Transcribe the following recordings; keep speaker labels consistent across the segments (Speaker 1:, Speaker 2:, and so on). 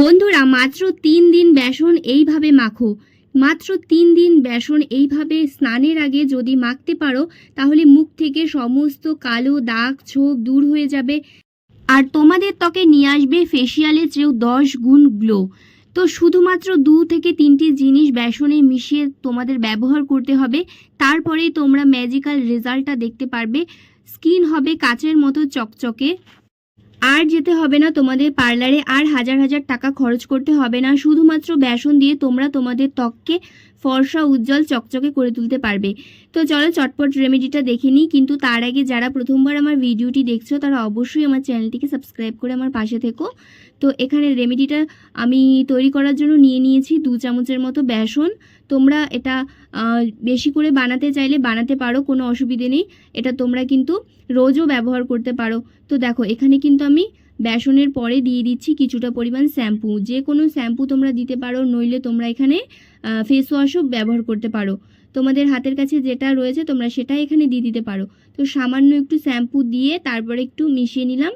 Speaker 1: বন্ধুরা, মাত্র তিন দিন বেসন এইভাবে মাখো। মাত্র তিন দিন বেসন এইভাবে স্নানের আগে যদি মাখতে পারো, তাহলে মুখ থেকে সমস্ত কালো দাগ, ছোপ দূর হয়ে যাবে। আর তোমাদের ত্বকে নিয়ে আসবে ফেসিয়ালের চেয়েও দশ গুণ গ্লো তো শুধুমাত্র দু থেকে তিনটি জিনিস বেসনে মিশিয়ে তোমাদের ব্যবহার করতে হবে। তারপরেই তোমরা ম্যাজিক্যাল রেজাল্টটা দেখতে পারবে। স্কিন হবে কাচের মতো চকচকে। আর যেতে হবে না তোমাদের পার্লারে, আর হাজার হাজার টাকা খরচ করতে হবে না। শুধুমাত্র বেসন দিয়ে তোমরা তোমাদের ত্বককে ফর্সা, উজ্জ্বল, চকচকে করে তুলতে পারবে। তো চলো চটপট রেমেডিটা দেখে নিই, কিন্তু তার আগে যারা প্রথমবার আমার ভিডিওটি দেখছ, তারা অবশ্যই আমার চ্যানেলটিকে সাবস্ক্রাইব করে আমার পাশে থেকো। তো এখানে রেমেডিটা আমি তৈরি করার জন্য নিয়ে নিয়েছি দু চামচের মতো বেসন। তোমরা এটা বেশি করে বানাতে চাইলে বানাতে পারো, কোনো অসুবিধে নেই। এটা তোমরা কিন্তু রোজও ব্যবহার করতে পারো। তো দেখো, এখানে কিন্তু আমি বেসনের পরে দিয়ে দিচ্ছি কিছুটা পরিমাণ শ্যাম্পু। যে কোনো শ্যাম্পু তোমরা দিতে পারো, নইলে তোমরা এখানে ফেস ওয়াশও ব্যবহার করতে পারো। তোমাদের হাতের কাছে যেটা রয়েছে তোমরা সেটা এখানে দিয়ে দিতে পারো। তো সামান্য একটু শ্যাম্পু দিয়ে তারপরে একটু মিশিয়ে নিলাম।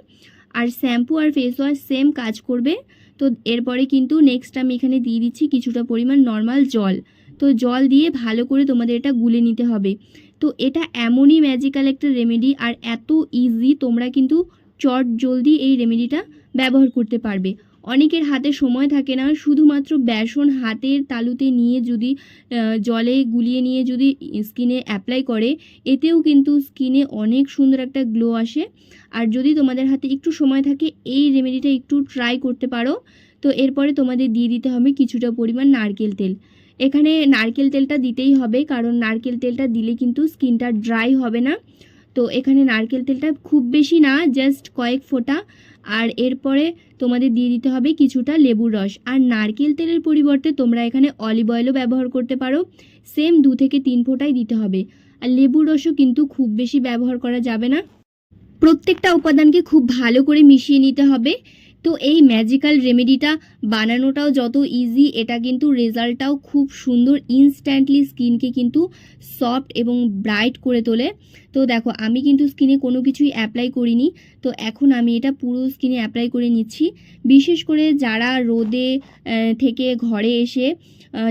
Speaker 1: আর শ্যাম্পু আর ফেস ওয়াশ সেম কাজ করবে। তো এরপরে কিন্তু নেক্সট আমি এখানে দিয়ে দিচ্ছি কিছুটা পরিমাণ নর্মাল জল। তো জল দিয়ে ভালো করে তোমাদের এটা গুলে নিতে হবে। তো এটা এমনই ম্যাজিক্যাল একটা রেমেডি আর এত ইজি তোমরা কিন্তু চট জলদি এই রেমেডিটা ব্যবহার করতে পারবে। অনেকের হাতে সময় থাকে না, শুধুমাত্র বেসন হাতের তালুতে নিয়ে যদি জলে গুলিয়ে নিয়ে যদি স্কিনে অ্যাপ্লাই করে, এতেও কিন্তু স্কিনে অনেক সুন্দর একটা গ্লো আসে। আর যদি তোমাদের হাতে একটু সময় থাকে, এই রেমেডিটা একটু ট্রাই করতে পারো। তো এরপরে তোমাদের দিয়ে দিতে হবে কিছুটা পরিমাণ নারকেল তেল। এখানে নারকেল তেলটা দিতেই হবে, কারণ নারকেল তেলটা দিলে কিন্তু স্কিনটা ড্রাই হবে না। তো এখানে নারকেল তেলটা খুব বেশি না জাস্ট কয়েক ফোঁটা। আর এরপরে তোমাদের দিয়ে দিতে হবে কিছুটা লেবুর রস। আর নারকেল তেলের পরিবর্তে তোমরা এখানে অলিভ অয়েলও ব্যবহার করতে পারো। সেম দু থেকে তিন ফোঁটাই দিতে হবে। আর লেবুর রসও কিন্তু খুব বেশি ব্যবহার করা যাবে না। প্রত্যেকটা উপাদানকে খুব ভালো করে মিশিয়ে নিতে হবে। তো এই ম্যাজিক্যাল রেমেডিটা বানানোটাও যত ইজি এটা কিন্তু রেজাল্টটাও খুব সুন্দর ইনস্ট্যান্টলি স্কিনকে কিন্তু সফট এবং ব্রাইট করে তোলে। তো দেখো, আমি কিন্তু স্কিনে কোনো কিছুই অ্যাপ্লাই করিনি, তো এখন আমি এটা পুরো স্কিনে অ্যাপ্লাই করে নিচ্ছি। বিশেষ করে যারা রোদে থেকে ঘরে এসে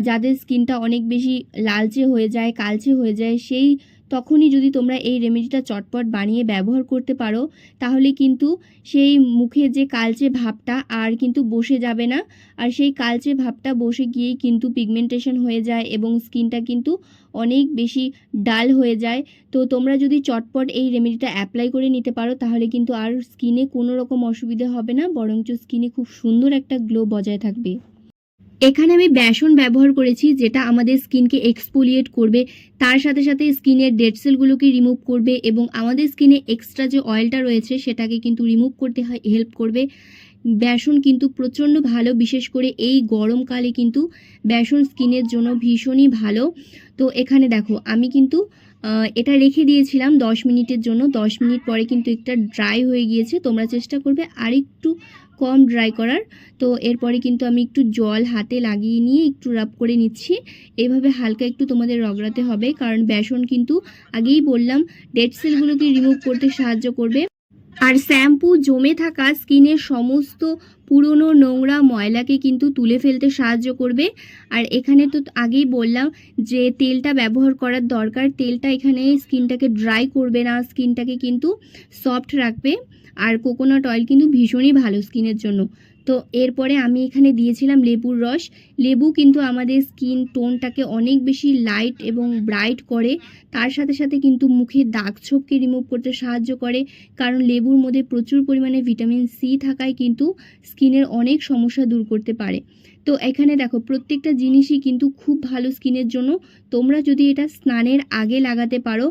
Speaker 1: যাদের স্কিনটা অনেক বেশি লালচে হয়ে যায়, কালচে হয়ে যায়, সেই তখনই যদি তোমরা এই রেমেডিটা চটপট বানিয়ে ব্যবহার করতে পারো, তাহলে কিন্তু সেই মুখে যে কালচে ভাবটা আর কিন্তু বসে যাবে না। আর সেই কালচে ভাবটা বসে গিয়েই কিন্তু পিগমেন্টেশন হয়ে যায় এবং স্কিনটা কিন্তু অনেক বেশি ডাল হয়ে যায়। তো তোমরা যদি চটপট এই রেমেডিটা অ্যাপ্লাই করে নিতে পারো, তাহলে কিন্তু আর স্কিনে কোনো রকম অসুবিধা হবে না, বরঞ্চ স্কিনে খুব সুন্দর একটা গ্লো বজায় থাকবে। এখানে আমি বেসন ব্যবহার করেছি, যেটা আমাদের স্কিনকে এক্সপোলিয়েট করবে, তার সাথে সাথে স্কিনের ডেড সেলগুলোকে রিমুভ করবে এবং আমাদের স্কিনে এক্সট্রা যে অয়েলটা রয়েছে, সেটাকে কিন্তু রিমুভ করতে হয় হেল্প করবে। বেসন কিন্তু প্রচণ্ড ভালো, বিশেষ করে এই গরমকালে কিন্তু বেসন স্কিনের জন্য ভীষণই ভালো। তো এখানে দেখো, আমি কিন্তু এটা রেখে দিয়েছিলাম দশ মিনিটের জন্য, দশ মিনিট পরে কিন্তু একটা ড্রাই হয়ে গিয়েছে, তোমরা চেষ্টা করবে আরেকটু কম ড্রাই করার। তো এরপরে কিন্তু আমি একটু জল হাতে লাগিয়ে নিয়ে একটু রাব করে নিচ্ছি। এইভাবে হালকা একটু তোমাদের রগড়াতে হবে, কারণ বেসন কিন্তু আগেই বললাম ডেড সেলগুলোকে রিমুভ করতে সাহায্য করবে। আর শ্যাম্পু জমে থাকা স্কিনের সমস্ত পুরনো নোংরা ময়লাকে কিন্তু তুলে ফেলতে সাহায্য করবে। আর এখানে তো আগেই বললাম যে তেলটা ব্যবহার করার দরকার, তেলটা এখানে স্কিনটাকে ড্রাই করবে না স্কিনটাকে কিন্তু সফট রাখবে। আর কোকোনাট অয়েল কিন্তু ভীষণই ভালো স্কিনের জন্য। তো এরপরে আমি এখানে দিয়েছিলাম লেবুর রস। লেবু কিন্তু আমাদের স্কিন টোনটাকে অনেক বেশি লাইট এবং ব্রাইট করে। তার সাথে সাথে কিন্তু মুখে দাগ ছোপকে রিমুভ করতে সাহায্য করে। কারণ লেবুর মধ্যে প্রচুর পরিমাণে ভিটামিন সি থাকায় কিন্তু স্কিনের অনেক সমস্যা দূর করতে পারে। তো এখানে দেখো, প্রত্যেকটা জিনিসই কিন্তু খুব ভালো স্কিনের জন্য। তোমরা যদি এটা স্নানের আগে লাগাতে পারো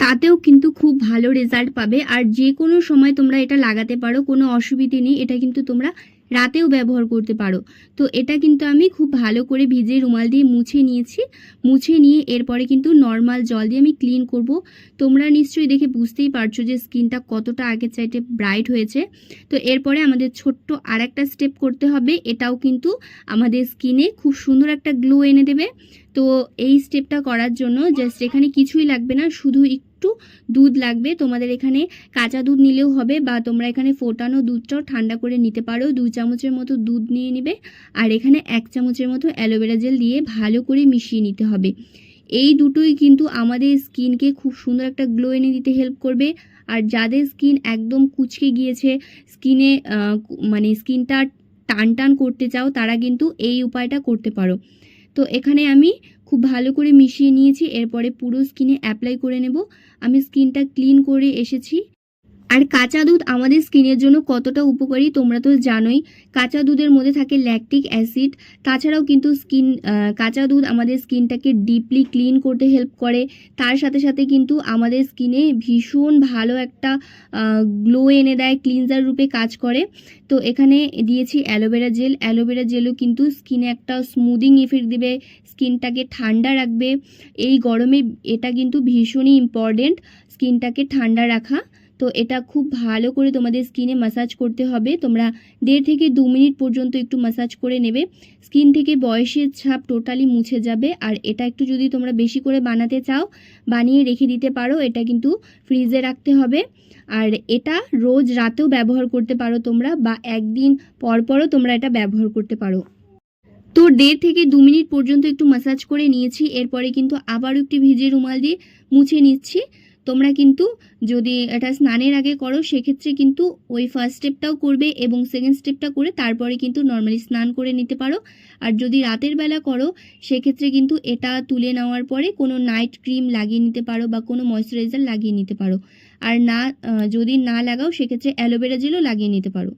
Speaker 1: তাতেও কিন্তু খুব ভালো রেজাল্ট পাবে। আর যে কোনো সময় তোমরা এটা লাগাতে পারো, কোনো অসুবিধে নেই, এটা কিন্তু তোমরা রাতেও ব্যবহার করতে পারো। তো এটা কিন্তু আমি খুব ভালো করে ভিজে রুমাল দিয়ে মুছে নিয়েছি। মুছে নিয়ে এরপরে কিন্তু নর্মাল জল দিয়ে আমি ক্লিন করব। তোমরা নিশ্চয়ই দেখে বুঝতেই পারছ যে স্কিনটা কতটা আগের চাইতে ব্রাইট হয়েছে। তো এরপরে আমাদের ছোট্ট আর একটা স্টেপ করতে হবে। এটাও কিন্তু আমাদের স্কিনে খুব সুন্দর একটা গ্লো এনে দেবে। তো এই স্টেপটা করার জন্য জাস্ট এখানে কিছুই লাগবে না, শুধু একটু দুধ লাগবে। তোমাদের এখানে কাঁচা দুধ নিলেও হবে বা তোমরা এখানে ফোটানো দুধটাও ঠান্ডা করে নিতে পারো। দু চামচের মতো দুধ নিয়ে নিবে আর এখানে এক চামচের মতো অ্যালোভেরা জেল দিয়ে ভালো করে মিশিয়ে নিতে হবে। এই দুটোই কিন্তু আমাদের স্কিনকে খুব সুন্দর একটা গ্লো এনে দিতে হেল্প করবে। আর যাদের স্কিন একদম কুচকে গিয়েছে, স্কিনে মানে স্কিনটা টান টান করতে চাও, তারা কিন্তু এই উপায়টা করতে পারো। তো এখানে আমি খুব ভালো করে মিশিয়ে নিয়েছি, এরপরে পুরো স্কিনে অ্যাপ্লাই করে নেব। আমি স্কিনটা ক্লিন করে এসেছি। আর কাঁচা দুধ আমাদের স্কিনের জন্য কতটা উপকারী তোমরা তো জানোই। কাঁচা দুধের মধ্যে থাকে ল্যাকটিক অ্যাসিড তাছাড়াও কিন্তু স্কিন কাঁচা দুধ আমাদের স্কিনটাকে ডিপলি ক্লিন করতে হেল্প করে। তার সাথে সাথে কিন্তু আমাদের স্কিনে ভীষণ ভালো একটা গ্লো এনে দেয় ক্লিনজার রূপে কাজ করে। তো এখানে দিয়েছি অ্যালোভেরা জেল। অ্যালোভেরা জেলও কিন্তু স্কিনে একটা স্মুদিং ইফেক্ট দেবে, স্কিনটাকে ঠান্ডা রাখবে। এই গরমে এটা কিন্তু ভীষণই ইম্পর্টেন্ট স্কিনটাকে ঠান্ডা রাখা। তো এটা খুব ভালো করে তোমাদের স্কিনে মাসাজ করতে হবে। তোমরা দেড় থেকে দু মিনিট পর্যন্ত একটু মাসাজ করে নেবে। স্কিন থেকে বয়সের ছাপ টোটালি মুছে যাবে। আর এটা একটু যদি তোমরা বেশি করে বানাতে চাও, বানিয়ে রেখে দিতে পারো, এটা কিন্তু ফ্রিজে রাখতে হবে। আর এটা রোজ রাতেও ব্যবহার করতে পারো তোমরা বা একদিন পর পরও তোমরা এটা ব্যবহার করতে পারো। তো দেড় থেকে দু মিনিট পর্যন্ত একটু মাসাজ করে নিয়েছি। এরপরে কিন্তু আবারও একটি ভিজে রুমাল দিয়ে মুছে নিচ্ছি। তোমরা কিন্তু যদি এটা স্নানের আগে করো, সেক্ষেত্রে কিন্তু ওই ফার্স্ট স্টেপটাও করবে এবং সেকেন্ড স্টেপটা করে তারপরে কিন্তু নর্মালি স্নান করে নিতে পারো। আর যদি রাতের বেলা করো, সেক্ষেত্রে কিন্তু এটা তুলে নেওয়ার পরে কোনো নাইট ক্রিম লাগিয়ে নিতে পারো বা কোনো ময়শ্চারাইজার লাগিয়ে নিতে পারো। আর না যদি না লাগাও, সেক্ষেত্রে অ্যালোভেরা জেলও লাগিয়ে নিতে পারো।